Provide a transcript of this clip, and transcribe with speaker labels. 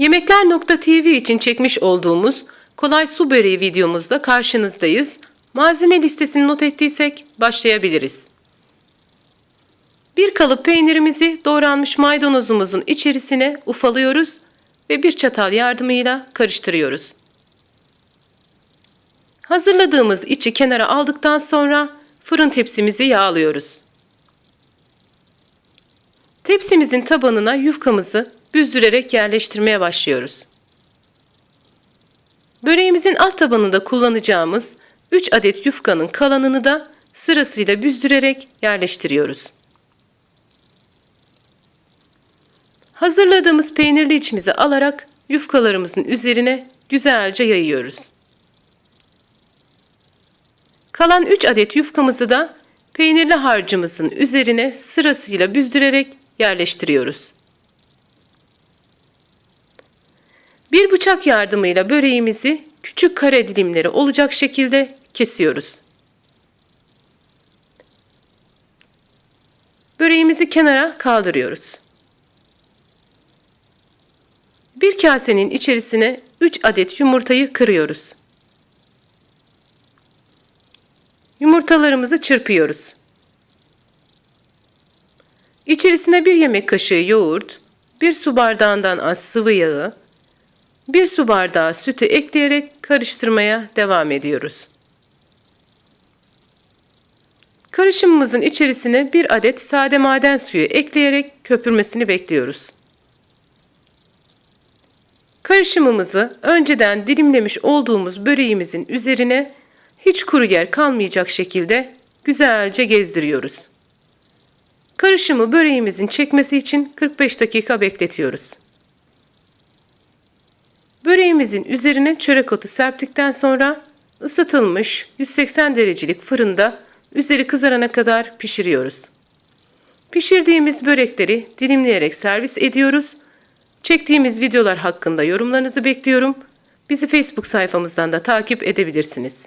Speaker 1: Yemekler.tv için çekmiş olduğumuz kolay su böreği videomuzda karşınızdayız. Malzeme listesini not ettiysek başlayabiliriz. Bir kalıp peynirimizi doğranmış maydanozumuzun içerisine ufalıyoruz ve bir çatal yardımıyla karıştırıyoruz. Hazırladığımız içi kenara aldıktan sonra fırın tepsimizi yağlıyoruz. Tepsimizin tabanına yufkamızı büzdürerek yerleştirmeye başlıyoruz. Böreğimizin alt tabanında kullanacağımız 3 adet yufkanın kalanını da sırasıyla büzdürerek yerleştiriyoruz. Hazırladığımız peynirli içimizi alarak yufkalarımızın üzerine güzelce yayıyoruz. Kalan 3 adet yufkamızı da peynirli harcımızın üzerine sırasıyla büzdürerek yerleştiriyoruz. Bir bıçak yardımıyla böreğimizi küçük kare dilimleri olacak şekilde kesiyoruz. Böreğimizi kenara kaldırıyoruz. Bir kasenin içerisine 3 adet yumurtayı kırıyoruz. Yumurtalarımızı çırpıyoruz. İçerisine bir yemek kaşığı yoğurt, bir su bardağından az sıvı yağı, bir su bardağı sütü ekleyerek karıştırmaya devam ediyoruz. Karışımımızın içerisine bir adet sade maden suyu ekleyerek köpürmesini bekliyoruz. Karışımımızı önceden dilimlemiş olduğumuz böreğimizin üzerine hiç kuru yer kalmayacak şekilde güzelce gezdiriyoruz. Karışımı böreğimizin çekmesi için 45 dakika bekletiyoruz. Böreğimizin üzerine çörek otu serptikten sonra ısıtılmış 180 derecelik fırında üzeri kızarana kadar pişiriyoruz. Pişirdiğimiz börekleri dilimleyerek servis ediyoruz. Çektiğimiz videolar hakkında yorumlarınızı bekliyorum. Bizi Facebook sayfamızdan da takip edebilirsiniz.